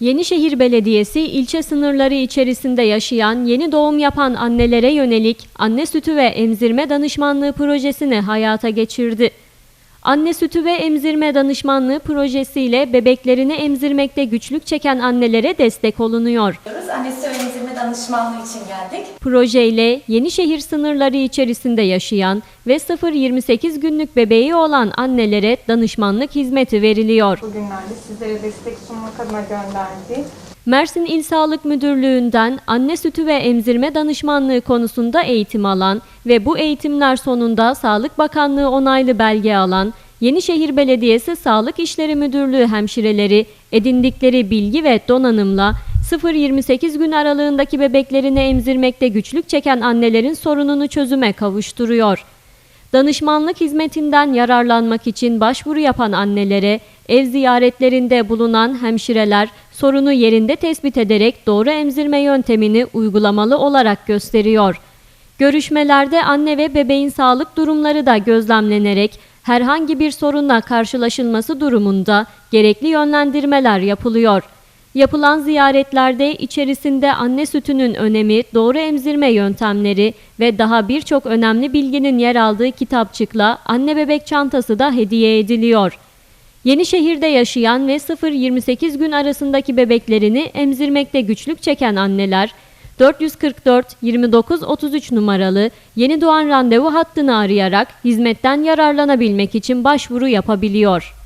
Yenişehir Belediyesi ilçe sınırları içerisinde yaşayan yeni doğum yapan annelere yönelik anne sütü ve emzirme danışmanlığı projesini hayata geçirdi. Anne sütü ve emzirme danışmanlığı projesiyle bebeklerini emzirmekte güçlük çeken annelere destek olunuyor. Danışmanlığı için geldik. Projeyle Yenişehir sınırları içerisinde yaşayan ve 0-28 günlük bebeği olan annelere danışmanlık hizmeti veriliyor. Bugünlerde sizlere destek sunmak adına gönderdi. Mersin İl Sağlık Müdürlüğü'nden anne sütü ve emzirme danışmanlığı konusunda eğitim alan ve bu eğitimler sonunda Sağlık Bakanlığı onaylı belge alan Yenişehir Belediyesi Sağlık İşleri Müdürlüğü hemşireleri edindikleri bilgi ve donanımla 0-28 gün aralığındaki bebeklerini emzirmekte güçlük çeken annelerin sorununu çözüme kavuşturuyor. Danışmanlık hizmetinden yararlanmak için başvuru yapan annelere ev ziyaretlerinde bulunan hemşireler sorunu yerinde tespit ederek doğru emzirme yöntemini uygulamalı olarak gösteriyor. Görüşmelerde anne ve bebeğin sağlık durumları da gözlemlenerek herhangi bir sorunla karşılaşılması durumunda gerekli yönlendirmeler yapılıyor. Yapılan ziyaretlerde içerisinde anne sütünün önemi, doğru emzirme yöntemleri ve daha birçok önemli bilginin yer aldığı kitapçıkla anne bebek çantası da hediye ediliyor. Yenişehir'de yaşayan ve 0-28 gün arasındaki bebeklerini emzirmekte güçlük çeken anneler 444 29 33 numaralı yeni doğan randevu hattını arayarak hizmetten yararlanabilmek için başvuru yapabiliyor.